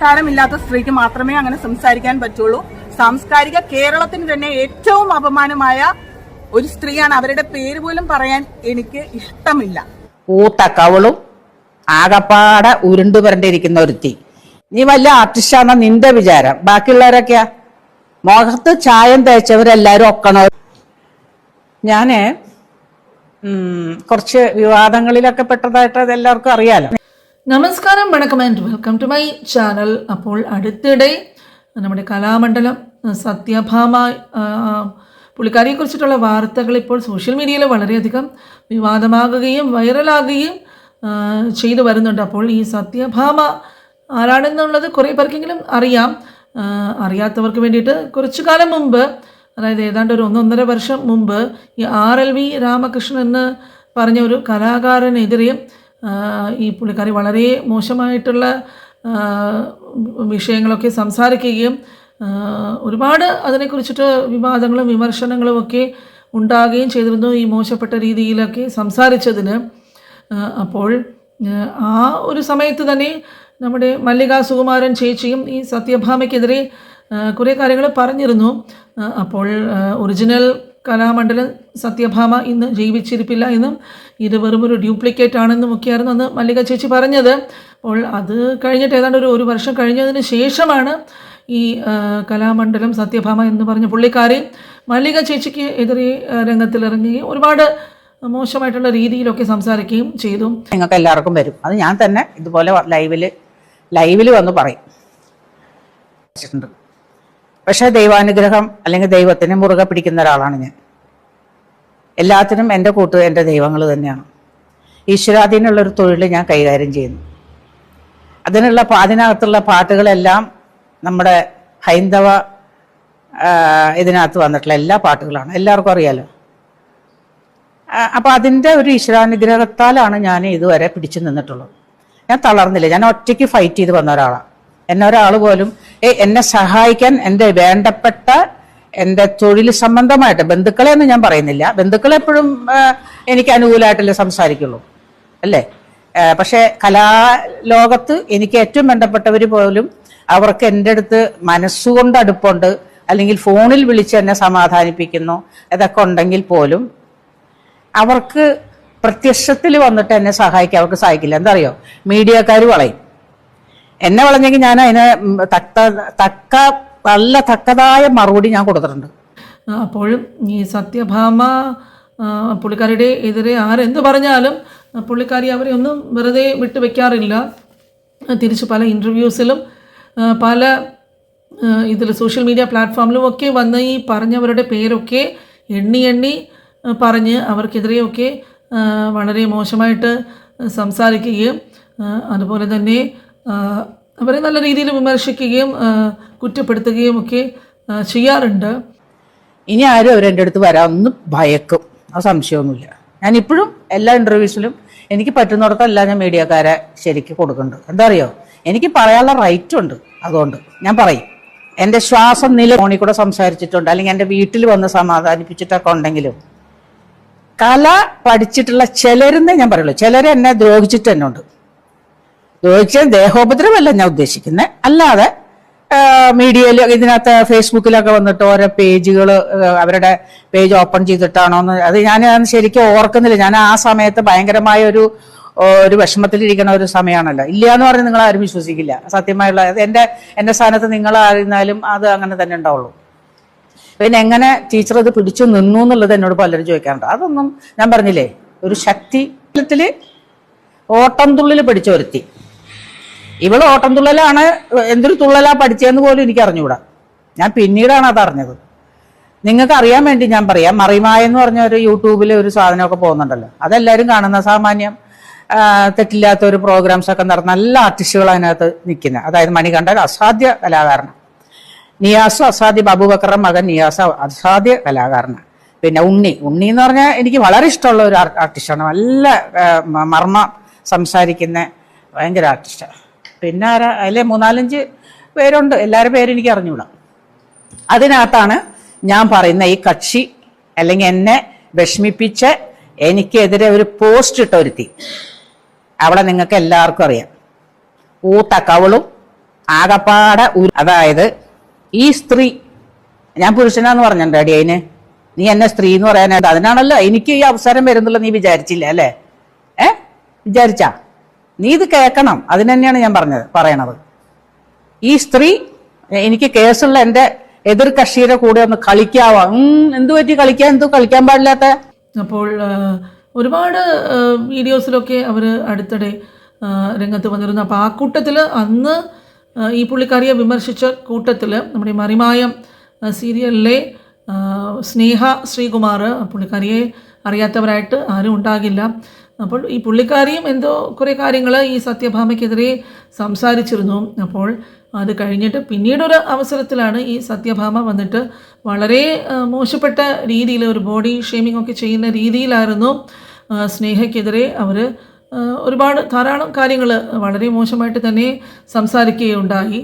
സംസ്കാരമില്ലാത്ത സ്ത്രീക്ക് മാത്രമേ അങ്ങനെ സംസാരിക്കാൻ പറ്റുള്ളൂ. സാംസ്കാരിക കേരളത്തിന് തന്നെ ഏറ്റവും അപമാനമായ ഒരു സ്ത്രീയാണ്. അവരുടെ പേര് പോലും പറയാൻ എനിക്ക് ഇഷ്ടമില്ല. ഊത്ത കവളും ആകപ്പാടെ ഉരുണ്ടു പുരണ്ടിരിക്കുന്ന ഒരുത്തി. നീ വല്ല ആർട്ടിസ്റ്റാണ് നിന്റെ വിചാരം? ബാക്കിയുള്ളവരൊക്കെയാ? മുഖത്ത് ചായം തേച്ചവരെല്ലാരും ഒക്കണോ? ഞാൻ കുറച്ച് വിവാദങ്ങളിലൊക്കെ പെട്ടതായിട്ട് അത് എല്ലാവർക്കും അറിയാലോ. നമസ്കാരം വണക്കം and welcome to my channel അപ്പോൾ അടുത്തിടെ നമ്മുടെ കലാമണ്ഡലം സത്യഭാമ പുള്ളിക്കാരിയെ കുറിച്ചിട്ടുള്ള വാർത്തകൾ ഇപ്പോൾ സോഷ്യൽ മീഡിയയിൽ വളരെയധികം വിവാദമാകുകയും വൈറലാകുകയും ചെയ്തു വരുന്നുണ്ട്. അപ്പോൾ ഈ സത്യഭാമ ആരാണെന്നുള്ളത് കുറേ പേർക്കെങ്കിലും അറിയാം. അറിയാത്തവർക്ക് വേണ്ടിയിട്ട് കുറച്ചു കാലം മുമ്പ് അതായത് ഏതാണ്ട് ഒരു ഒന്നൊന്നര വർഷം മുമ്പ് ഈ ആർ എൽ വി രാമകൃഷ്ണൻ എന്ന് പറഞ്ഞ ഒരു കലാകാരനെതിരെയും ഈ പുള്ളിക്കാരി വളരെ മോശമായിട്ടുള്ള വിഷയങ്ങളൊക്കെ സംസാരിക്കുകയും ഒരുപാട് അതിനെക്കുറിച്ചിട്ട് വിവാദങ്ങളും വിമർശനങ്ങളും ഒക്കെ ഉണ്ടാകുകയും ചെയ്തിരുന്നു ഈ മോശപ്പെട്ട രീതിയിലൊക്കെ സംസാരിച്ചതിന്. അപ്പോൾ ആ, ഒരു സമയത്ത് തന്നെ നമ്മുടെ മല്ലിക സുകുമാരൻ ചേച്ചിയും ഈ സത്യഭാമയ്ക്കെതിരെ കുറേ കാര്യങ്ങൾ പറഞ്ഞിരുന്നു. അപ്പോൾ ഒറിജിനൽ കലാമണ്ഡലം സത്യഭാമ ഇന്ന് ജീവിച്ചിരിപ്പില്ല എന്നും ഇത് വെറും ഒരു ഡ്യൂപ്ലിക്കേറ്റ് ആണെന്നും ഒക്കെയായിരുന്നു അന്ന് മല്ലിക ചേച്ചി പറഞ്ഞത്. അപ്പോൾ അത് കഴിഞ്ഞിട്ട് ഏതാണ്ട് ഒരു ഒരു വർഷം കഴിഞ്ഞതിന് ശേഷമാണ് ഈ കലാമണ്ഡലം സത്യഭാമ എന്ന് പറഞ്ഞ പുള്ളിക്കാരി മല്ലിക ചേച്ചിക്ക് എതിരെ രംഗത്തിലിറങ്ങുകയും ഒരുപാട് മോശമായിട്ടുള്ള രീതിയിലൊക്കെ സംസാരിക്കുകയും ചെയ്തു. നിങ്ങൾക്ക് എല്ലാവർക്കും വരും. അത് ഞാൻ തന്നെ ഇതുപോലെ ലൈവിൽ ലൈവിൽ വന്ന് പറയും. പക്ഷേ ദൈവാനുഗ്രഹം അല്ലെങ്കിൽ ദൈവത്തിന് മുറുകെ പിടിക്കുന്ന ഒരാളാണ് ഞാൻ. എല്ലാത്തിനും എന്റെ കൂട്ട് എന്റെ ദൈവങ്ങൾ തന്നെയാണ്. ഈശ്വരാധീനമുള്ളൊരു തൊഴിൽ ഞാൻ കൈകാര്യം ചെയ്യുന്നു. അതിനുള്ള അതിനകത്തുള്ള പാട്ടുകളെല്ലാം നമ്മുടെ ഹൈന്ദവ ഇതിനകത്ത് വന്നിട്ടുള്ള എല്ലാ പാട്ടുകളാണ്. എല്ലാവർക്കും അറിയാലോ? അപ്പോൾ അതിന്റെ ഒരു ഈശ്വരാനുഗ്രഹത്താലാണ് ഞാൻ ഇതുവരെ പിടിച്ചു നിന്നിട്ടുള്ളത്. ഞാൻ തളർന്നില്ല. ഞാൻ ഒറ്റയ്ക്ക് ഫൈറ്റ് ചെയ്ത് വന്ന ഒരാളാണ്. എന്നെ ഒരാൾ പോലും എന്നെ സഹായിക്കാൻ എന്റെ വേണ്ടപ്പെട്ട എന്റെ തൊഴിൽ സംബന്ധമായിട്ട് ബന്ധുക്കളെ ഒന്നും ഞാൻ പറയുന്നില്ല. ബന്ധുക്കളെ എപ്പോഴും ആ, എനിക്ക് അനുകൂലമായിട്ടല്ലേ സംസാരിക്കുള്ളൂ. അല്ലേ? പക്ഷേ കലാലോകത്ത് എനിക്ക് ഏറ്റവും വേണ്ടപ്പെട്ടവർ പോലും അവർക്ക് എന്റെ അടുത്ത് മനസ്സുകൊണ്ട് അടുപ്പുണ്ട്. അല്ലെങ്കിൽ ഫോണിൽ വിളിച്ച് എന്നെ സമാധാനിപ്പിക്കുന്നു. ഇതൊക്കെ ഉണ്ടെങ്കിൽ പോലും അവർക്ക് പ്രത്യക്ഷത്തിൽ വന്നിട്ട് എന്നെ സഹായിക്കാൻ അവർക്ക് സഹായിക്കില്ല എന്താ അറിയോ? മീഡിയക്കാർ വളയും. എന്നെ വളഞ്ഞെങ്കിൽ ഞാൻ അതിനെ തക്ക തക്ക നല്ല തക്കതായ മറുപടി ഞാൻ കൊടുത്തിട്ടുണ്ട്. അപ്പോഴും ഈ സത്യഭാമ പുള്ളിക്കാരിയുടെ എതിരെ ആരെന്ത് പറഞ്ഞാലും പുള്ളിക്കാരി അവരെ ഒന്നും വെറുതെ വിട്ടു വെക്കാറില്ല ആ, തിരിച്ച് പല ഇന്റർവ്യൂസിലും പല ഇതിൽ സോഷ്യൽ മീഡിയ പ്ലാറ്റ്ഫോമിലും ഒക്കെ വന്ന് ഈ പറഞ്ഞവരുടെ പേരൊക്കെ എണ്ണി എണ്ണി പറഞ്ഞ് അവർക്കെതിരെയൊക്കെ വളരെ മോശമായിട്ട് സംസാരിക്കുകയും അതുപോലെ തന്നെ അവരെ നല്ല രീതിയിൽ വിമർശിക്കുകയും കുറ്റപ്പെടുത്തുകയും ഒക്കെ ചെയ്യാറുണ്ട്. ഇനി ആരും അവരെന്റെ അടുത്ത് വരാമെന്ന് ഭയക്കും. ആ സംശയമൊന്നുമില്ല. ഞാൻ ഇപ്പോഴും എല്ലാ ഇന്റർവ്യൂസിലും എനിക്ക് പറ്റുന്നിടത്തെല്ലാം ഞാൻ മീഡിയക്കാരെ ശരിക്ക് കൊടുക്കുന്നുണ്ട്. എന്താ അറിയോ? എനിക്ക് പറയാനുള്ള റൈറ്റ് ഉണ്ട് അതുകൊണ്ട്. ഞാൻ പറയും. എന്റെ ശ്വാസം നില ഫോണിൽ കൂടെ സംസാരിച്ചിട്ടുണ്ട്. അല്ലെങ്കിൽ എന്റെ വീട്ടിൽ വന്ന് സമാധാനിപ്പിച്ചിട്ടൊക്കെ ഉണ്ടെങ്കിലും കല പഠിച്ചിട്ടുള്ള ചിലരെന്നേ ഞാൻ പറയുള്ളൂ. ചിലരെന്നെ ദ്രോഹിച്ചിട്ട് തന്നെ ഉണ്ട് ദ്രോഹിച്ച ദേഹോപദ്രവമല്ല ഞാൻ ഉദ്ദേശിക്കുന്നത് അല്ലാതെ മീഡിയയിൽ ഇതിനകത്ത് ഫേസ്ബുക്കിലൊക്കെ വന്നിട്ട് ഓരോ പേജുകൾ അവരുടെ പേജ് ഓപ്പൺ ചെയ്തിട്ടാണോ എന്ന് അത് ഞാൻ ശരിക്കും ഓർക്കുന്നില്ല. ഞാൻ ആ സമയത്ത് ഭയങ്കരമായ ഒരു ഒരു വിഷമത്തിലിരിക്കുന്ന ഒരു സമയമാണല്ലോ. ഇല്ല എന്ന് പറഞ്ഞ് നിങ്ങൾ ആരും വിശ്വസിക്കില്ല. സത്യമായുള്ള എന്റെ എന്റെ സ്ഥാനത്ത് നിങ്ങൾ ആയിരുന്നാലും അത് അങ്ങനെ തന്നെ ഉണ്ടാവുള്ളൂ. പിന്നെ എങ്ങനെ ടീച്ചർ അത് പിടിച്ചു നിന്നു എന്നുള്ളത് എന്നോട് പലരും ചോദിക്കാറുണ്ട്. അതൊന്നും ഞാൻ പറഞ്ഞില്ലേ ഒരു ശക്തി ഓട്ടം തുള്ളിൽ പിടിച്ചു ഒരുത്തി. ഇവൾ ഓട്ടം തുള്ളലാണ് എന്തൊരു തുള്ളലാ പഠിച്ചതെന്ന് പോലും എനിക്ക് അറിഞ്ഞുകൂടാ ഞാൻ പിന്നീടാണ് അത് അറിഞ്ഞത്. നിങ്ങൾക്ക് അറിയാൻ വേണ്ടി ഞാൻ പറയാം. മറിമായ എന്ന് പറഞ്ഞ ഒരു യൂട്യൂബിൽ ഒരു സാധനമൊക്കെ പോകുന്നുണ്ടല്ലോ. അതെല്ലാവരും കാണുന്ന സാമാന്യം തെറ്റില്ലാത്ത ഒരു പ്രോഗ്രാംസ് ഒക്കെ നടന്ന നല്ല ആർട്ടിസ്റ്റുകൾ അതിനകത്ത് നിൽക്കുന്നത് അതായത് മണികണ്ഠൻ അസാധ്യ കലാകാരനാണ്. നിയാസ് അസാധ്യ ബാബുബക്കറുടെ മകൻ നിയാസ് അസാധ്യ കലാകാരനാണ്. പിന്നെ ഉണ്ണി. ഉണ്ണി എന്ന് പറഞ്ഞാൽ എനിക്ക് വളരെ ഇഷ്ടമുള്ള ഒരു ആർട്ടിസ്റ്റാണ് നല്ല മർമ്മ സംസാരിക്കുന്ന ഭയങ്കര ആർട്ടിസ്റ്റാണ് പിന്നെ ആരാ? അതിലെ മൂന്നാലഞ്ച് പേരുണ്ട്. എല്ലാവരുടെ പേരും എനിക്ക് അറിഞ്ഞുകൂടാ അതിനകത്താണ് ഞാൻ പറയുന്ന ഈ കക്ഷി അല്ലെങ്കിൽ എന്നെ വിഷമിപ്പിച്ച് എനിക്കെതിരെ ഒരു പോസ്റ്റ് ഇട്ടൊരുത്തി അവളെ നിങ്ങൾക്ക് എല്ലാവർക്കും അറിയാം. ഊത്ത കവളും ആകപ്പാടെ അതായത് ഈ സ്ത്രീ ഞാൻ പുരുഷനാന്ന് പറഞ്ഞിട്ടുണ്ട് അടി അതിന്. നീ എന്നെ സ്ത്രീ എന്ന് പറയാനായിട്ട് അതിനാണല്ലോ എനിക്ക് ഈ അവസരം വരുന്നുള്ള നീ വിചാരിച്ചില്ല അല്ലേ? ഏ? വിചാരിച്ചാ? നീ ഇത് കേൾക്കണം. അതിന് തന്നെയാണ് ഞാൻ പറഞ്ഞത് പറയണത്. ഈ സ്ത്രീ എനിക്ക് കേസുള്ള എന്റെ എതിർ കക്ഷിയുടെ കൂടെ ഒന്ന് കളിക്കാവാ? എന്തു പറ്റി കളിക്കാൻ? എന്തു കളിക്കാൻ പാടില്ലാത്ത? അപ്പോൾ ഒരുപാട് വീഡിയോസിലൊക്കെ അവർ അടുത്തിടെ രംഗത്ത് വന്നിരുന്നു. അപ്പോൾ ആ കൂട്ടത്തിൽ അന്ന് ഈ പുള്ളിക്കാരിയെ വിമർശിച്ച കൂട്ടത്തിൽ നമ്മുടെ മറിമായം സീരിയലിലെ സ്നേഹ ശ്രീകുമാർ പുള്ളിക്കാരിയെ അറിയാത്തവരായിട്ട് ആരും ഉണ്ടാകില്ല. അപ്പോൾ ഈ പുള്ളിക്കാരിയും എന്തോ കുറേ കാര്യങ്ങൾ ഈ സത്യഭാമയ്ക്കെതിരെ സംസാരിച്ചിരുന്നു. അപ്പോൾ അത് കഴിഞ്ഞിട്ട് പിന്നീടൊരു അവസരത്തിലാണ് ഈ സത്യഭാമ വന്നിട്ട് വളരെ മോശപ്പെട്ട രീതിയിൽ ഒരു ബോഡി ഷേമിംഗ് ഒക്കെ ചെയ്യുന്ന രീതിയിലായിരുന്നു സ്നേഹയ്ക്കെതിരെ അവർ ഒരുപാട് ധാരാളം കാര്യങ്ങൾ വളരെ മോശമായിട്ട് തന്നെ സംസാരിക്കുകയുണ്ടായി.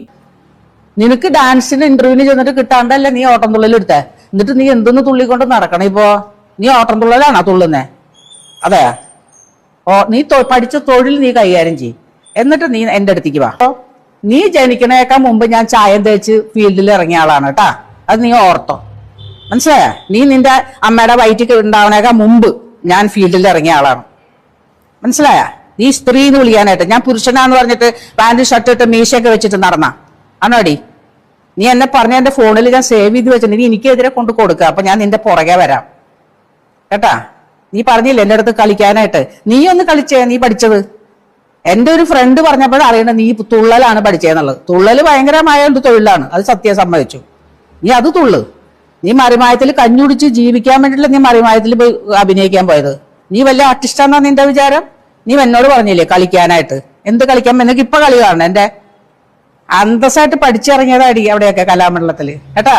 നിനക്ക് ഡാൻസിന് ഇന്റർവ്യൂവിന് ചെന്നിട്ട് കിട്ടാണ്ടല്ലേ നീ ഓട്ടം തുള്ളലെടുത്ത? എന്നിട്ട് നീ എന്തെന്ന് തുള്ളിക്കൊണ്ട് നടക്കണം ഇപ്പോ? നീ ഓട്ടം തുള്ളലാണോ തുള്ളുന്നേ? അതെ. ഓ നീ പഠിച്ച തൊഴിൽ നീ കൈകാര്യം ചെയ്യും. എന്നിട്ട് നീ എന്റെ അടുത്തേക്ക് വാ. നീ ജനിക്കണേക്കാൾ മുമ്പ് ഞാൻ ചായം തേച്ച് ഫീൽഡിൽ ഇറങ്ങിയ ആളാണ് കേട്ടാ. അത് നീ ഓർത്തോ. മനസ്സിലായ? നീ നിന്റെ അമ്മയുടെ വയറ്റിൽ ഉണ്ടാവണേക്കാൾ മുമ്പ് ഞാൻ ഫീൽഡിൽ ഇറങ്ങിയ ആളാണ്. മനസ്സിലായ? നീ സ്ത്രീ എന്ന് വിളിക്കാനായിട്ട്. ഞാൻ പുരുഷനാന്ന് പറഞ്ഞിട്ട് പാന്റ് ഷർട്ട് ഇട്ട് മീശയൊക്കെ വെച്ചിട്ട് നടന്ന. ആണോടി നീ എന്നെ പറഞ്ഞ എന്റെ ഫോണിൽ ഞാൻ സേവ് ചെയ്ത് വെച്ചിട്ടുണ്ട്. നീ എനിക്കെതിരെ കൊണ്ട് കൊടുക്കുക അപ്പൊ ഞാൻ നിന്റെ പുറകെ വരാം. കേട്ടാ? നീ പറഞ്ഞില്ല എന്റെ അടുത്ത് കളിക്കാനായിട്ട്? നീ ഒന്ന് കളിച്ചേ നീ പഠിച്ചത്? എന്റെ ഒരു ഫ്രണ്ട് പറഞ്ഞപ്പോൾ അറിയണം നീ തുള്ളലാണ് പഠിച്ചതെന്നുള്ളത് തുള്ളൽ ഭയങ്കരമായ ഒരു തൊഴിലാണ്. അത് സത്യം സമ്മതിച്ചു. നീ അത് തുള്ളു. നീ മറിമായത്തിൽ കഞ്ഞുടിച്ച് ജീവിക്കാൻ വേണ്ടിയില്ല നീ മറിമായത്തിൽ പോയി അഭിനയിക്കാൻ പോയത്. നീ വലിയ ആർട്ടിസ്റ്റാന്നാ നിന്റെ വിചാരം? നീ എന്നോട് പറഞ്ഞില്ലേ കളിക്കാനായിട്ട്? എന്ത് കളിക്കാൻ? നിനക്ക് ഇപ്പൊ കളി കാണണം എന്റെ? അന്തസ്സായിട്ട് പഠിച്ചിറങ്ങിയതാടി അവിടെയൊക്കെ കലാമണ്ഡലത്തിൽ. കേട്ടാ?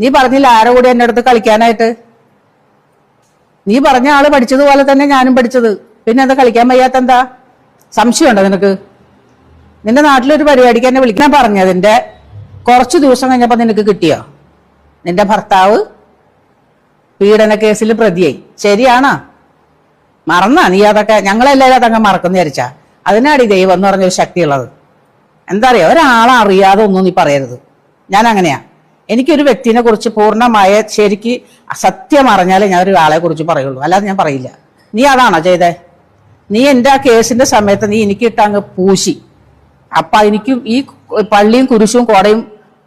നീ പറഞ്ഞില്ല ആരോ കൂടി എന്റെ അടുത്ത് കളിക്കാനായിട്ട്? നീ പറഞ്ഞ ആൾ പഠിച്ചതുപോലെ തന്നെ ഞാനും പഠിച്ചത്. പിന്നെ എന്താ കളിക്കാൻ വയ്യാത്ത എന്താ? സംശയമുണ്ടോ നിനക്ക്? നിന്റെ നാട്ടിലൊരു പരിപാടിക്ക് എന്നെ വിളിക്കാൻ പറഞ്ഞതിന്റെ കുറച്ച് ദിവസം കഴിഞ്ഞപ്പോ നിനക്ക് കിട്ടിയോ? നിന്റെ ഭർത്താവ് പീഡന കേസിൽ പ്രതിയായി. ശരിയാണോ? മറന്നാ നീ അതൊക്കെ? ഞങ്ങളെല്ലാവരും അതങ്ങ് മറക്കുന്ന വിചാരിച്ചാ. അതിനാടി ദൈവം എന്ന് പറഞ്ഞൊരു ശക്തിയുള്ളത്. എന്താ പറയാ ഒരാളെ അറിയാതെ ഒന്നും നീ പറയരുത്. ഞാൻ അങ്ങനെയാ. എനിക്കൊരു വ്യക്തിനെ കുറിച്ച് പൂർണമായ ശരിക്ക് സത്യം അറിഞ്ഞാലേ ഞാൻ ഒരു ആളെ കുറിച്ച് പറയുള്ളൂ. അല്ലാതെ ഞാൻ പറയില്ല. നീ അതാണോ ചെയ്തേ? നീ എന്റെ ആ കേസിന്റെ സമയത്ത് നീ എനിക്ക് ഇട്ട അങ്ങ് പൂശി. അപ്പൊ എനിക്ക് ഈ പള്ളിയും കുരിശും കോടയും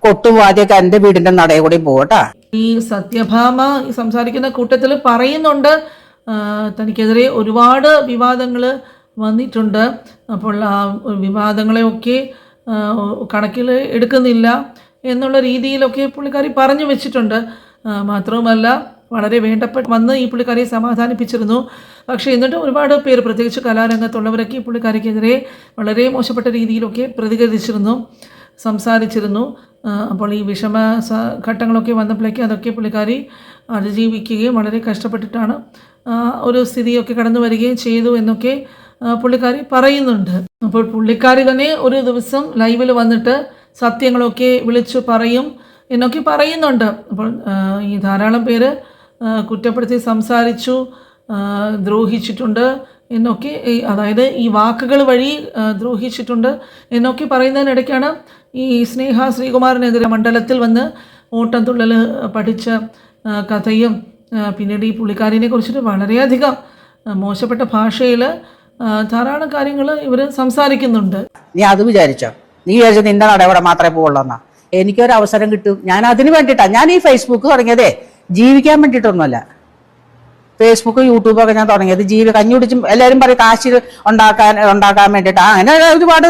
കൊട്ടും വാദ്യമൊക്കെ എന്റെ വീടിന്റെ നടയെ കൂടി പോകട്ടാ ഈ സത്യഭാമ സംസാരിക്കുന്ന കൂട്ടത്തിൽ പറയുന്നുണ്ട്. തനിക്കെതിരെ ഒരുപാട് വിവാദങ്ങൾ വന്നിട്ടുണ്ട്. അപ്പോൾ ആ വിവാദങ്ങളെയൊക്കെ കണക്കിൽ എടുക്കുന്നില്ല. എന്നുള്ള രീതിയിലൊക്കെ പുള്ളിക്കാരി പറഞ്ഞു വെച്ചിട്ടുണ്ട്. മാത്രവുമല്ല വളരെ വേണ്ടപ്പെട്ട് വന്ന് ഈ പുള്ളിക്കാരിയെ സമാധാനിപ്പിച്ചിരുന്നു. പക്ഷേ എന്നിട്ട് ഒരുപാട് പേര് പ്രത്യേകിച്ച് കലാരംഗത്തുള്ളവരൊക്കെ ഈ പുള്ളിക്കാരിക്കെതിരെ വളരെ മോശപ്പെട്ട രീതിയിലൊക്കെ പ്രതികരിച്ചിരുന്നു സംസാരിച്ചിരുന്നു. അപ്പോൾ ഈ വിഷമ ഘട്ടങ്ങളൊക്കെ വന്നപ്പോഴേക്ക് അതൊക്കെ പുള്ളിക്കാരി അതിജീവിക്കുകയും വളരെ കഷ്ടപ്പെട്ടിട്ടാണ് ഒരു സ്ഥിതിയൊക്കെ കടന്നു വരികയും ചെയ്തു എന്നൊക്കെ പുള്ളിക്കാരി പറയുന്നുണ്ട്. അപ്പോൾ പുള്ളിക്കാരി തന്നെ ഒരു ദിവസം ലൈവിൽ വന്നിട്ട് സത്യങ്ങളൊക്കെ വിളിച്ചു പറയും എന്നൊക്കെ പറയുന്നുണ്ട്. അപ്പോൾ ഈ ധാരാളം പേര് കുറ്റപ്പെടുത്തി സംസാരിച്ചു ദ്രോഹിച്ചിട്ടുണ്ട് എന്നൊക്കെ അതായത് ഈ വാക്കുകൾ വഴി ദ്രോഹിച്ചിട്ടുണ്ട് എന്നൊക്കെ പറയുന്നതിനിടയ്ക്കാണ് ഈ സ്നേഹ ശ്രീകുമാറിനെതിരെ മണ്ഡലത്തിൽ വന്ന് ഓട്ടം ഓട്ടംതുള്ളൽ പഠിച്ച കഥയും പിന്നീട് ഈ പുള്ളിക്കാരിനെ കുറിച്ചിട്ട് വളരെയധികം മോശപ്പെട്ട ഭാഷയിൽ ധാരാളം കാര്യങ്ങൾ ഇവർ സംസാരിക്കുന്നുണ്ട്. നീ അത് വിചാരിച്ചോ? നീ വിചാരിച്ച നിന്റെ നടവിടെ മാത്രമേ പോകുള്ളൂ എന്നാ. എനിക്കൊരു അവസരം കിട്ടും. ഞാൻ അതിന് വേണ്ടിയിട്ടാ. ഞാൻ ഈ ഫേസ്ബുക്ക് തുടങ്ങിയതേ ജീവിക്കാൻ വേണ്ടിയിട്ടൊന്നുമല്ല. ഫേസ്ബുക്ക് യൂട്യൂബൊക്കെ ഞാൻ തുടങ്ങിയത് ജീവി കഞ്ഞി കുടിച്ചും എല്ലാവരും പറയും കാശ് ഉണ്ടാക്കാൻ ഉണ്ടാക്കാൻ വേണ്ടിയിട്ട്. അങ്ങനെ ഒരുപാട്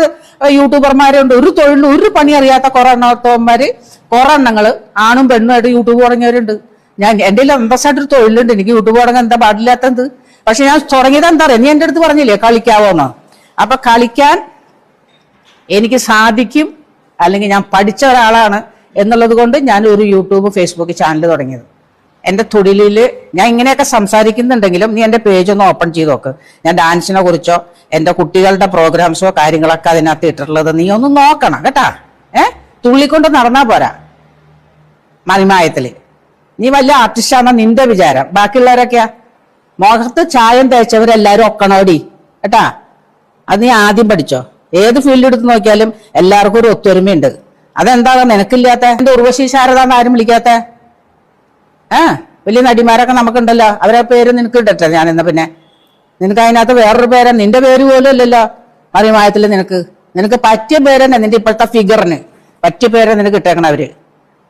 യൂട്യൂബർമാരുണ്ട് ഒരു തൊഴിലും ഒരു പണി അറിയാത്ത കുറെ എണ്ണത്തോന്മാര് കുറെ എണ്ണങ്ങൾ ആണും പെണ്ണുമായിട്ട് യൂട്യൂബ് തുടങ്ങിയവരുണ്ട്. ഞാൻ എന്റെ അന്തസ്സായിട്ടൊരു തൊഴിലുണ്ട്? എനിക്ക് യൂട്യൂബ് തുടങ്ങാൻ എന്താ പാടില്ലാത്തത്? പക്ഷെ ഞാൻ തുടങ്ങിയത് എന്താ പറയാ നീ എന്റെ അടുത്ത് പറഞ്ഞില്ലേ കളിക്കാവോന്ന്? അപ്പൊ കളിക്കാൻ എനിക്ക് സാധിക്കും അല്ലെങ്കിൽ ഞാൻ പഠിച്ച ഒരാളാണ് എന്നുള്ളത് കൊണ്ട് ഞാൻ ഒരു യൂട്യൂബ് ഫേസ്ബുക്ക് ചാനൽ തുടങ്ങിയത്. എന്റെ തൊഴിലിൽ ഞാൻ ഇങ്ങനെയൊക്കെ സംസാരിക്കുന്നുണ്ടെങ്കിലും നീ എന്റെ പേജ് ഒന്ന് ഓപ്പൺ ചെയ്ത് നോക്ക്. ഞാൻ ഡാൻസിനെ കുറിച്ചോ എന്റെ കുട്ടികളുടെ പ്രോഗ്രാംസോ കാര്യങ്ങളൊക്കെ അതിനകത്ത് ഇട്ടിട്ടുള്ളത് നീ ഒന്ന് നോക്കണം കേട്ടാ. ഏ? തുള്ളിക്കൊണ്ട് നടന്നാ പോരാ. മറിമായത്തിൽ നീ വലിയ ആർട്ടിസ്റ്റാണോ നിന്റെ വിചാരം. ബാക്കിയുള്ളവരൊക്കെയാ. മുഖത്ത് ചായം തേച്ചവരെല്ലാരും ഒക്കണോടി. കേട്ടാ? അത് നീ ആദ്യം പഠിച്ചോ? ഏത് ഫീൽഡ് എടുത്ത് നോക്കിയാലും എല്ലാവർക്കും ഒരു ഒത്തൊരുമയുണ്ട്. അതെന്താണ് നിനക്കില്ലാത്ത? എന്റെ ഉർവശി ശാരദ എന്ന് ആരും വിളിക്കാത്ത? ആ വലിയ നടിമാരൊക്കെ നമുക്കുണ്ടല്ലോ. അവരെ പേര് നിനക്ക് ഇടട്ടെ ഞാൻ എന്നാ പിന്നെ? നിനക്ക് അതിനകത്ത് വേറൊരു പേരാ? നിന്റെ പേര് പോലും അല്ലല്ലോ മറിമായത്തിൽ നിനക്ക്. നിനക്ക് പറ്റിയ പേരന്നെ നിന്റെ ഇപ്പോഴത്തെ ഫിഗറിന് പറ്റിയ പേരെ നിനക്ക് ഇട്ടേക്കണ അവർ.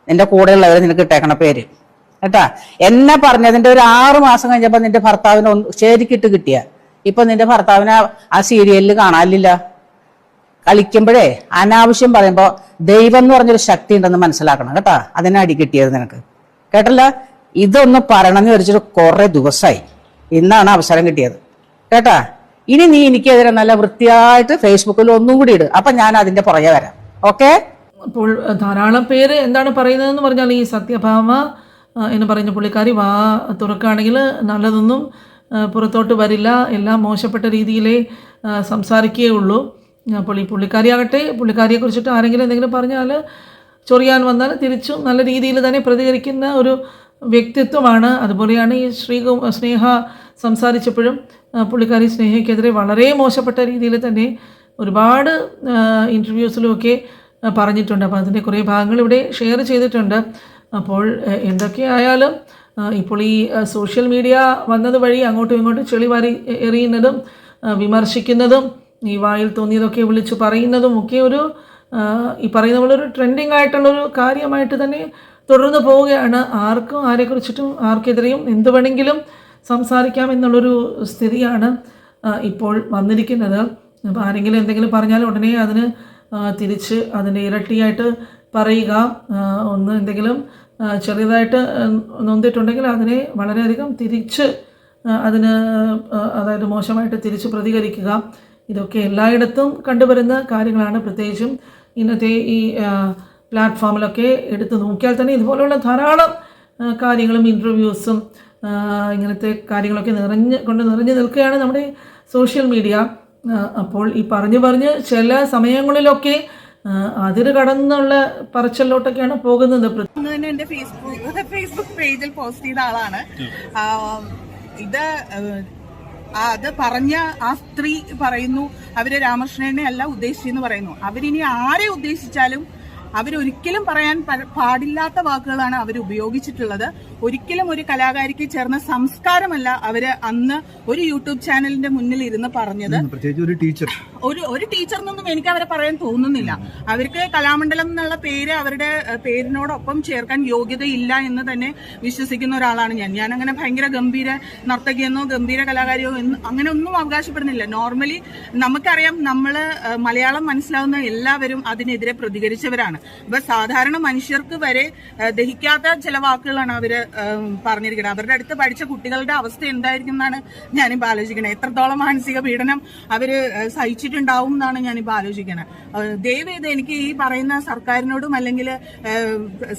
നിന്റെ കൂടെയുള്ളവരെ നിനക്ക് ഇട്ടേക്കണ പേര്. കേട്ടാ? എന്നെ പറഞ്ഞതിന്റെ ഒരു ആറു മാസം കഴിഞ്ഞപ്പോ നിന്റെ ഭർത്താവിനെ ശരിക്കിട്ട് കിട്ടിയ. ഇപ്പൊ നിന്റെ ഭർത്താവിനെ ആ സീരിയലിൽ കാണാനില്ല കളിക്കുമ്പോഴേ അനാവശ്യം പറയുമ്പോൾ ദൈവം എന്ന് പറഞ്ഞൊരു ശക്തി ഉണ്ടെന്ന് മനസ്സിലാക്കണം കേട്ടോ. അതിനെ അടി കിട്ടിയത് നിനക്ക്. കേട്ടല്ല? ഇതൊന്ന് പറയണമെന്ന് വിചാരിച്ചിട്ട് കുറേ ദിവസമായി ഇന്നാണ് അവസരം കിട്ടിയത്. കേട്ടാ? ഇനി നീ എനിക്കെതിരെ നല്ല വൃത്തിയായിട്ട് ഫേസ്ബുക്കിൽ ഒന്നും കൂടി ഇട്. അപ്പൊ ഞാൻ അതിന്റെ പുറകെ വരാം. ഓക്കെ? അപ്പോൾ ധാരാളം പേര് എന്താണ് പറയുന്നതെന്ന് പറഞ്ഞാൽ ഈ സത്യഭാമ എന്ന് പറയുന്ന പുള്ളിക്കാരി വാ തുറക്കുകയാണെങ്കിൽ നല്ലതൊന്നും പുറത്തോട്ട് വരില്ല. എല്ലാം മോശപ്പെട്ട രീതിയിലേ സംസാരിക്കുകയുള്ളൂ അപ്പോൾ ഈ പുള്ളിക്കാരിയാകട്ടെ പുള്ളിക്കാരിയെ കുറിച്ചിട്ട് ആരെങ്കിലും എന്തെങ്കിലും പറഞ്ഞാൽ ചൊറിയാൻ വന്നാൽ തിരിച്ചും നല്ല രീതിയിൽ തന്നെ പ്രതികരിക്കുന്ന ഒരു വ്യക്തിത്വമാണ്. അതുപോലെയാണ് ഈ ശ്രീ സ്നേഹ സംസാരിച്ചപ്പോഴും പുള്ളിക്കാരി സ്നേഹയ്ക്കെതിരെ വളരെ മോശപ്പെട്ട രീതിയിൽ തന്നെ ഒരുപാട് ഇന്റർവ്യൂസിലുമൊക്കെ പറഞ്ഞിട്ടുണ്ട്. അപ്പോൾ അതിന്റെ കുറേ ഭാഗങ്ങൾ ഇവിടെ ഷെയർ ചെയ്തിട്ടുണ്ട്. അപ്പോൾ എന്തൊക്കെയായാലും ഇപ്പോൾ ഈ സോഷ്യൽ മീഡിയ വന്നത് വഴി അങ്ങോട്ടും ഇങ്ങോട്ടും ചെളി വാരി എറിയുന്നതും വിമർശിക്കുന്നതും ഈ വായിൽ തോന്നിയതൊക്കെ വിളിച്ചു പറയുന്നതും ഒക്കെ ഒരു ഈ പറയുന്ന പോലെ ഒരു ട്രെൻഡിങ് ആയിട്ടുള്ള ഒരു കാര്യമായിട്ട് തന്നെ തുടർന്ന് പോവുകയാണ്. ആർക്കും ആരെക്കുറിച്ചിട്ടും ആർക്കെതിരെയും എന്ത് വേണമെങ്കിലും സംസാരിക്കാം എന്നുള്ളൊരു സ്ഥിതിയാണ് ഇപ്പോൾ വന്നിരിക്കുന്നത്. അപ്പോൾ ആരെങ്കിലും എന്തെങ്കിലും പറഞ്ഞാൽ ഉടനെ അതിന് തിരിച്ച് അതിന്റെ ഇരട്ടിയായിട്ട് പറയുക. ഒന്ന് എന്തെങ്കിലും ചെറിയതായിട്ട് നൊന്തിട്ടുണ്ടെങ്കിൽ അതിനെ വളരെയധികം തിരിച്ച് അതിന് അതായത് മോശമായിട്ട് തിരിച്ച് പ്രതികരിക്കുക. ഇതൊക്കെ എല്ലായിടത്തും കണ്ടുവരുന്ന കാര്യങ്ങളാണ്. പ്രത്യേകിച്ചും ഇന്നത്തെ ഈ പ്ലാറ്റ്ഫോമിലൊക്കെ എടുത്ത് നോക്കിയാൽ തന്നെ ഇതുപോലുള്ള ധാരാളം കാര്യങ്ങളും ഇന്റർവ്യൂസും ഇങ്ങനത്തെ കാര്യങ്ങളൊക്കെ നിറഞ്ഞ് കൊണ്ട് നിറഞ്ഞു നിൽക്കുകയാണ് നമ്മുടെ സോഷ്യൽ മീഡിയ അപ്പോൾ ഈ പറഞ്ഞു പറഞ്ഞ് ചില സമയങ്ങളിലൊക്കെ അതിര് കടന്നുള്ള പറച്ചലിലോട്ടൊക്കെയാണ് പോകുന്നത്. തന്നെ ഫേസ്ബുക്ക് ഫേസ്ബുക്ക് പേജിൽ പോസ്റ്റ് ചെയ്ത ആളാണ്. ഇത് അത് പറഞ്ഞ ആ സ്ത്രീ പറയുന്നു അവർ രാമകൃഷ്ണനെ അല്ല ഉദ്ദേശിച്ചെന്ന് പറയുന്നു. അവരിനി ആരെ ഉദ്ദേശിച്ചാലും അവരൊരിക്കലും പറയാൻ പാടില്ലാത്ത വാക്കുകളാണ് അവർ ഉപയോഗിച്ചിട്ടുള്ളത്. ഒരിക്കലും ഒരു കലാകാരിക്ക് ചേർന്ന സംസ്കാരമല്ല അവർ അന്ന് ഒരു യൂട്യൂബ് ചാനലിന്റെ മുന്നിൽ ഇരുന്ന് പറഞ്ഞത്. ഒരു ടീച്ചർ. ഒരു ഒരു ടീച്ചറിനൊന്നും എനിക്ക് അവരെ പറയാൻ തോന്നുന്നില്ല. അവർക്ക് കലാമണ്ഡലം എന്നുള്ള പേര് അവരുടെ പേരിനോടൊപ്പം ചേർക്കാൻ യോഗ്യതയില്ല എന്ന് തന്നെ വിശ്വസിക്കുന്ന ഒരാളാണ് ഞാൻ. ഞാൻ അങ്ങനെ ഭയങ്കര ഗംഭീര നർത്തകിയെന്നോ ഗംഭീര കലാകാരിയോ എന്ന് അങ്ങനെ ഒന്നും അവകാശപ്പെടുന്നില്ല. നോർമലി നമുക്കറിയാം നമ്മൾ മലയാളം മനസ്സിലാവുന്ന എല്ലാവരും അതിനെതിരെ പ്രതികരിച്ചവരാണ്. ഇപ്പൊ സാധാരണ മനുഷ്യർക്ക് വരെ ദഹിക്കാത്ത ചില വാക്കുകളാണ് അവർ ഏഹ്, പറഞ്ഞിരിക്കുന്നത് അവരുടെ അടുത്ത് പഠിച്ച കുട്ടികളുടെ അവസ്ഥ എന്തായിരിക്കും എന്നാണ് ഞാനിപ്പോൾ ആലോചിക്കുന്നത് എത്രത്തോളം മാനസിക പീഡനം അവർ സഹിച്ചിട്ടുണ്ടാവും എന്നാണ് ഞാനിപ്പോൾ ആലോചിക്കുന്നത് ദയവേത് എനിക്ക് ഈ പറയുന്ന സർക്കാരിനോടും അല്ലെങ്കിൽ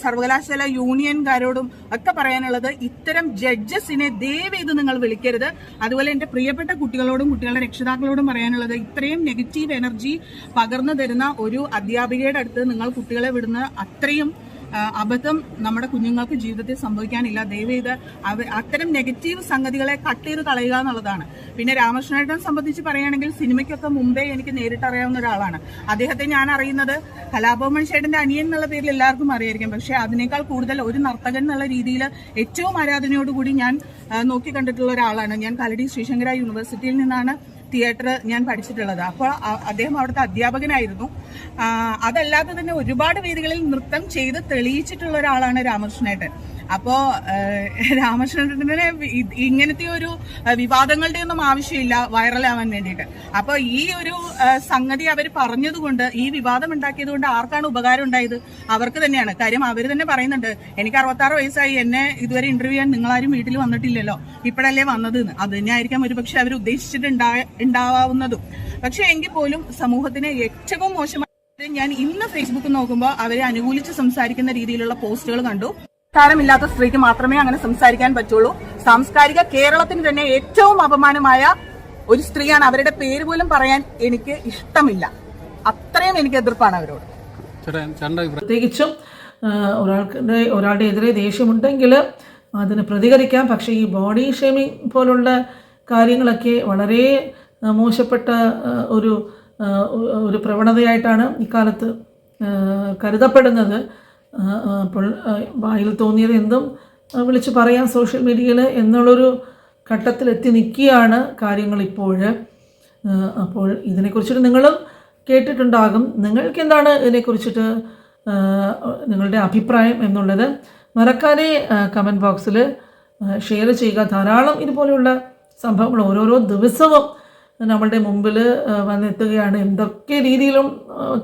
സർവകലാശാല യൂണിയൻകാരോടും ഒക്കെ പറയാനുള്ളത് ഇത്തരം ജഡ്ജസിനെ ദയവ് ചെയ്ത് നിങ്ങൾ വിളിക്കരുത്. അതുപോലെ എന്റെ പ്രിയപ്പെട്ട കുട്ടികളോടും കുട്ടികളുടെ രക്ഷിതാക്കളോടും പറയാനുള്ളത് ഇത്രയും നെഗറ്റീവ് എനർജി പകർന്നു തരുന്ന ഒരു അധ്യാപികയുടെ അടുത്ത് നിങ്ങൾ കുട്ടികളെ വിടുന്ന അത്രയും അബദ്ധം നമ്മുടെ കുഞ്ഞുങ്ങൾക്ക് ജീവിതത്തിൽ സംഭവിക്കാനില്ല. ദയവേത് അവ അത്തരം നെഗറ്റീവ് സംഗതികളെ കട്ട് ചെയ്ത് കളയുക എന്നുള്ളതാണ്. പിന്നെ രാമകൃഷ്ണേട്ടനെ സംബന്ധിച്ച് പറയുകയാണെങ്കിൽ സിനിമയ്ക്കൊക്കെ മുമ്പേ എനിക്ക് നേരിട്ടറിയാവുന്ന ഒരാളാണ്. അദ്ദേഹത്തെ ഞാൻ അറിയുന്നത് കലാഭവൻ ചേട്ടന്റെ അനിയൻ എന്നുള്ള പേരിൽ എല്ലാവർക്കും അറിയായിരിക്കും. പക്ഷേ അതിനേക്കാൾ കൂടുതൽ ഒരു നർത്തകൻ എന്നുള്ള രീതിയിൽ ഏറ്റവും ആരാധനയോടുകൂടി ഞാൻ നോക്കി കണ്ടിട്ടുള്ള ഒരാളാണ്. ഞാൻ കലടി ശ്രീശങ്കര യൂണിവേഴ്സിറ്റിയിൽ നിന്നാണ് തിയേറ്റർ ഞാൻ പഠിച്ചിട്ടുള്ളത്. അപ്പോൾ അദ്ദേഹം അവിടുത്തെ അധ്യാപകനായിരുന്നു. അതല്ലാതെ തന്നെ ഒരുപാട് വേദികളിൽ നൃത്തം ചെയ്ത് തെളിയിച്ചിട്ടുള്ള ഒരാളാണ് രാമകൃഷ്ണേട്ടൻ. അപ്പോ ഏഹ്, രാമകൃഷ്ണേട്ടന് ഇങ്ങനത്തെ ഒരു വിവാദങ്ങളുടെ ഒന്നും ആവശ്യമില്ല വൈറലാവാൻ വേണ്ടിയിട്ട്. അപ്പൊ ഈ ഒരു സംഗതി അവർ പറഞ്ഞതുകൊണ്ട് ഈ വിവാദം ഉണ്ടാക്കിയത് കൊണ്ട് ആർക്കാണ് ഉപകാരം ഉണ്ടായത്? അവർക്ക് തന്നെയാണ്. കാര്യം അവർ തന്നെ പറയുന്നുണ്ട് എനിക്ക് അറുപത്താറ് വയസ്സായി എന്നെ ഇതുവരെ ഇന്റർവ്യൂ ചെയ്യാൻ നിങ്ങളാരും വീട്ടിൽ വന്നിട്ടില്ലല്ലോ. ഇപ്പോഴല്ലേ വന്നത് അത് തന്നെയായിരിക്കാം ഒരുപക്ഷെ അവർ ഉദ്ദേശിച്ചിട്ടുണ്ടാവുന്നതും പക്ഷെ എങ്കിൽ പോലും സമൂഹത്തിന് ഏറ്റവും മോശമായി ഞാൻ ഇന്ന് ഫേസ്ബുക്ക് നോക്കുമ്പോൾ അവരെ അനുകൂലിച്ച് സംസാരിക്കുന്ന രീതിയിലുള്ള പോസ്റ്റുകൾ കണ്ടു. സംസ്കാരമില്ലാത്ത സ്ത്രീക്ക് മാത്രമേ അങ്ങനെ സംസാരിക്കാൻ പറ്റുള്ളൂ. സാംസ്കാരിക കേരളത്തിന് തന്നെ ഏറ്റവും അപമാനമായ ഒരു സ്ത്രീയാണ്. അവരുടെ പേര് പോലും പറയാൻ എനിക്ക് ഇഷ്ടമില്ല. അത്രയും എനിക്ക് എതിർപ്പാണ് അവരോട്. പ്രത്യേകിച്ചും ഒരാൾക്ക് ഒരാൾക്കുടെ ഒരാളുടെ എതിരെ ദേഷ്യമുണ്ടെങ്കിൽ അതിന് പ്രതികരിക്കാം. പക്ഷേ ഈ ബോഡി ഷേമിംഗ് പോലുള്ള കാര്യങ്ങളൊക്കെ വളരെ മോശപ്പെട്ട ഒരു ഒരു പ്രവണതയായിട്ടാണ് ഇക്കാലത്ത് കരുതപ്പെടുന്നത്. അപ്പോൾ വായിൽ തോന്നിയത് എന്തും വിളിച്ച് പറയാം സോഷ്യൽ മീഡിയയിൽ എന്നുള്ളൊരു ഘട്ടത്തിലെത്തി നിൽക്കുകയാണ് കാര്യങ്ങൾ ഇപ്പോൾ അപ്പോൾ ഇതിനെക്കുറിച്ചിട്ട് നിങ്ങളും കേട്ടിട്ടുണ്ടാകും. നിങ്ങൾക്ക് എന്താണ് ഇതിനെക്കുറിച്ചിട്ട് നിങ്ങളുടെ അഭിപ്രായം എന്നുള്ളത് മറക്കാതെ കമന്റ് ബോക്സിൽ ഷെയർ ചെയ്യുക. ധാരാളം ഇതുപോലെയുള്ള സംഭവങ്ങൾ ഓരോരോ ദിവസവും നമ്മളുടെ മുമ്പിൽ വന്നെത്തുകയാണ്. എന്തൊക്കെ രീതിയിലും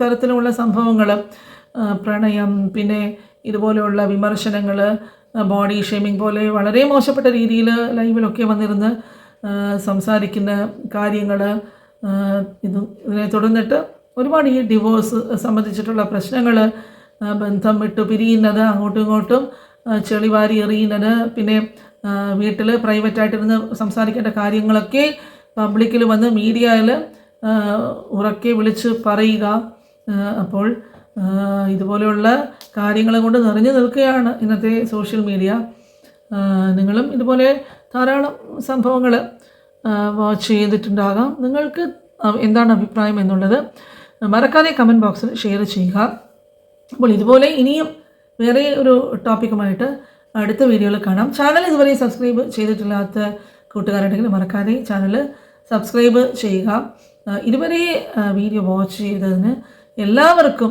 തരത്തിലുമുള്ള സംഭവങ്ങൾ പ്രണയം പിന്നെ ഇതുപോലെയുള്ള വിമർശനങ്ങൾ ബോഡി ഷേമിംഗ് പോലെ വളരെ മോശപ്പെട്ട രീതിയിൽ ലൈവിലൊക്കെ വന്നിരുന്ന് സംസാരിക്കുന്ന കാര്യങ്ങൾ ഇത് ഇതിനെ തുടർന്നിട്ട് ഒരുപാട് ഈ ഡിവോഴ്സ് സംബന്ധിച്ചിട്ടുള്ള പ്രശ്നങ്ങൾ ബന്ധം വിട്ടു പിരിയുന്നത് അങ്ങോട്ടും ഇങ്ങോട്ടും ചെളി ചെളിവാരി എറിയുന്നത് പിന്നെ വീട്ടിൽ പ്രൈവറ്റായിട്ടിരുന്ന് സംസാരിക്കേണ്ട കാര്യങ്ങളൊക്കെ പബ്ലിക്കിൽ വന്ന് മീഡിയയിൽ ഉറക്കെ വിളിച്ച് പറയുക അപ്പോൾ ഇതുപോലെയുള്ള കാര്യങ്ങൾ കൊണ്ട് നിറഞ്ഞു നിൽക്കുകയാണ് ഇന്നത്തെ സോഷ്യൽ മീഡിയ. നിങ്ങളും ഇതുപോലെ ധാരാളം സംഭവങ്ങൾ വാച്ച് ചെയ്തിട്ടുണ്ടാകാം. നിങ്ങൾക്ക് എന്താണ് അഭിപ്രായം എന്നുള്ളത് മറക്കാതെ കമന്റ് ബോക്സിൽ ഷെയർ ചെയ്യുക. അപ്പോൾ ഇതുപോലെ ഇനിയും വേറെ ഒരു ടോപ്പിക്കുമായിട്ട് അടുത്ത വീഡിയോയിൽ കാണാം. ചാനൽ ഇതുവരെ സബ്സ്ക്രൈബ് ചെയ്തിട്ടില്ലാത്ത കൂട്ടുകാരുണ്ടെങ്കിൽ മറക്കാതെ ചാനൽ സബ്സ്ക്രൈബ് ചെയ്യുക. ഇതുവരെ വീഡിയോ വാച്ച് ചെയ്തതിന് എല്ലാവർക്കും